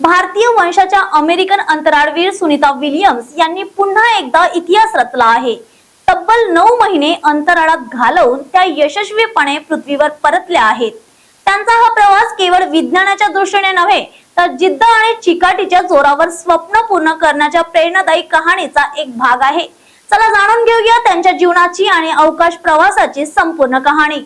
भारतीय वंशाच्या American अंतराळवीर Sunita Williams यांनी पुन्हा एकदा इतिहास रचला आहे. तब्बल नऊ महिने अंतराळात घालवून त्या यशस्वीपणे पृथ्वीवर परतल्या आहेत. त्यांचा हा प्रवास केवळ विज्ञानाच्या दृष्टीने नव्हे तर जिद्द आणि चिकाटीच्या जोरावर स्वप्न पूर्ण करण्याच्या प्रेरणादायी कहाणीचा एक भाग आहे. चला जाणून घेऊया त्यांच्या जीवनाची आणि अवकाश प्रवासाची संपूर्ण कहाणी.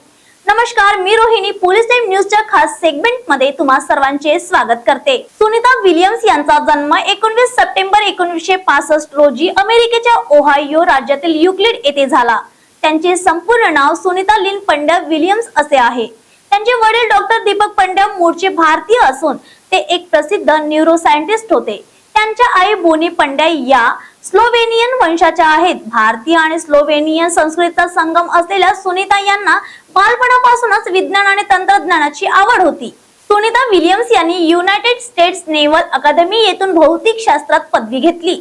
नमस्कार मी रोहिणी. पोलीस टाइम न्यूजच्या खास सेगमेंटमध्ये तुम्हा सर्वांचे स्वागत करते. सुनीता विलियम्स यांचा जन्म एकोणवीस सप्टेंबर एकोणीसशे पासष्ट रोजी अमेरिकेच्या ओहायो राज्यातील युक्लिड येथे झाला. त्यांचे संपूर्ण नाव सुनीता लिन पंड्या विलियम्स असे आहे. त्यांचे वडील डॉक्टर दीपक पंड्या मूळचे भारतीय असून ते एक प्रसिद्ध न्यूरोसायंटिस्ट होते. त्यांच्या आई बोनी पंड्या या स्लोवेनियन वंशाच्या आहेत. भारतीय आणि स्लोवेनियन संस्कृतीचा संगम असलेल्या सुनीता यांना बालपणापासूनच विज्ञान आणि तंत्रज्ञानाची आवड होती. सुनीता विलियम्स यांनी युनायटेड स्टेट्स नेव्हल अकादमी येथून भौतिक शास्त्रात पदवी घेतली.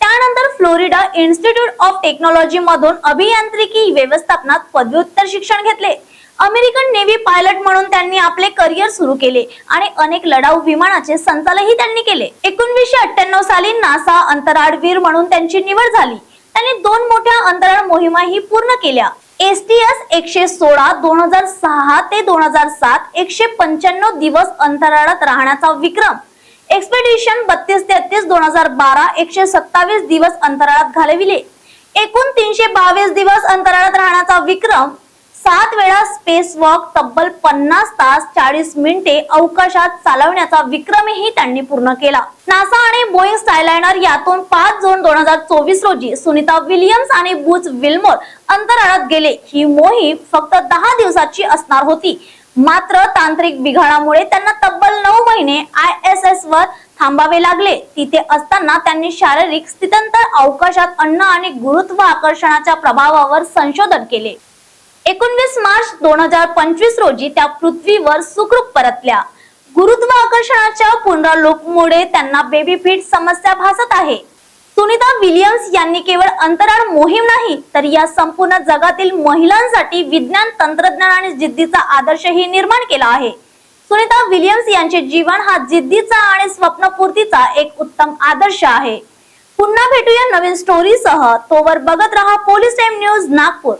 त्यानंतर फ्लोरिडा इन्स्टिट्यूट ऑफ टेक्नॉलॉजी मधून अभियांत्रिकी व्यवस्थापनात पदव्युत्तर शिक्षण घेतले. अमेरिकन नेव्ही पायलट म्हणून त्यांनी आपले करिअर सुरू केले आणि अनेक लढाऊ विमानाचे संचालनही त्यांनी केले. एकोणवीसशे अठ्ठ्याण्णव साली नासा अंतराळवीर म्हणून त्यांची निवड झाली. त्यांनी दोन मोठ्या अंतराळ मोहिमाही पूर्ण केल्या. एस टी एस एकशे सोळा दोन हजार सहा ते दोन हजार सात एकशे पंच्याण्णव दिवस अंतराळात राहण्याचा विक्रम. एक्सपेडिशन बत्तीस तेहतीस दोन हजार बारा एकशे सत्तावीस दिवस अंतराळात घालविले. एकूण तीनशे बावीस दिवस अंतराळात राहण्याचा विक्रम सात वेळा स्पेस वॉक तब्बल पन्नास तास चाळीस मिनिटे अवकाशात चालवण्याचा विक्रमही त्यांनी पूर्ण केला. नासा आणि बोईंग स्टायलायनर यातून पाच जून दोन हजार चोवीस रोजी सुनीता विलियम्स आणि बुच विल्मोर अंतराळात गेले. ही मोहीम फक्त दहा दिवसाची असणार होती. मात्र तांत्रिक बिघाडामुळे त्यांना तब्बल नऊ महिने आय एस एस वर थांबावे लागले. तिथे असताना त्यांनी शारीरिक स्थित्यंतर अवकाशात अन्न आणि गुरुत्वाकर्षणाच्या प्रभावावर संशोधन केले. एकोणवीस मार्च दोन हजार पंचवीस रोजी त्या पृथ्वीवर सुखरूप परतल्या. गुरुत्वाकर्षणाच्या पुनरालोकमुळे त्यांना बेबी फिट समस्या भासत आहे. सुनीता विलियम्स यांनी केवळ अंतराळ मोहीम नाही तर या संपूर्ण जगातील महिलांसाठी विज्ञान तंत्रज्ञान आणि जिद्दीचा आदर्शही निर्माण केला आहे. सुनीता विलियम्स यांचे जीवन हा जिद्दीचा आणि स्वप्नपूर्तीचा एक उत्तम आदर्श आहे. पुन्हा भेटूया नवीन स्टोरीसह तोवर बघत रहा पोलीस टाइम न्यूज नागपूर.